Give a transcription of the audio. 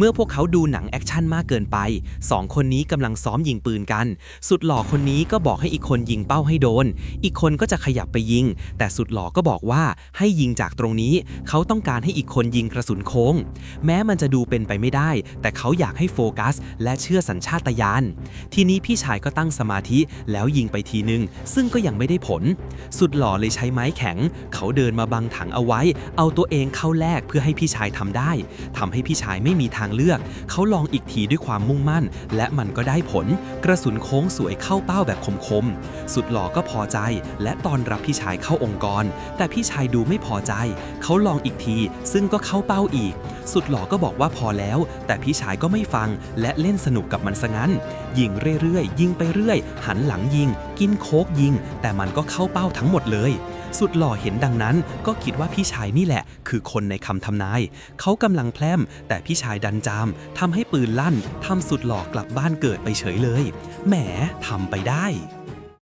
เมื่อพวกเขาดูหนังแอคชั่นมากเกินไปสองคนนี้กำลังซ้อมยิงปืนกัน สุดหล่อคนนี้ก็บอกให้อีกคนยิงเป้าให้โดน อีกคนก็จะขยับไปยิง แต่สุดหล่อก็บอกว่าให้ยิงจากตรงนี้ เขาต้องการให้อีกคนยิงกระสุนโค้ง แม้มันจะดูเป็นไปไม่ได้ แต่เขาอยากให้โฟกัส และเชื่อสัญชาตญาณทีนี้พี่ชายก็ตั้งสมาธิแล้วยิงไปทีนึง ซึ่งก็ยังไม่ได้ผล สุดหล่อเลยใช้ไม้แข็ง เขาเดินมาบังถังเอาไว้ เอาตัวเองเข้าแลกเพื่อให้พี่ชายทำได้ทำให้พี่ชายไม่มีทางเลือก เขาลองอีกทีด้วยความมุ่งมั่น และมันก็ได้ผล กระสุนโค้งสวยเข้าเป้าแบบคมๆ สุดหล่อก็พอใจ และตอนรับพี่ชายเข้าองค์กร แต่พี่ชายดูไม่พอใจ เขาลองอีกทีซึ่งก็เข้าเป้าอีก สุดหล่อก็บอกว่าพอแล้ว แต่พี่ชายก็ไม่ฟังและเล่นสนุกกับมันซะงั้น ยิงเรื่อยๆ ยิงไปเรื่อย หันหลังยิง กินโคกยิง แต่มันก็เข้าเป้าทั้งหมดเลย สุดหล่อเห็นดังนั้น ก็คิดว่าพี่ชายนี่แหละ คือคนในคำทำนาย เขากำลังแพร่มแต่พี่ชายดันจามทำให้ปืนลั่นทำสุดหล่อกลับบ้านเกิดไปเฉยเลย แหมทำไปได้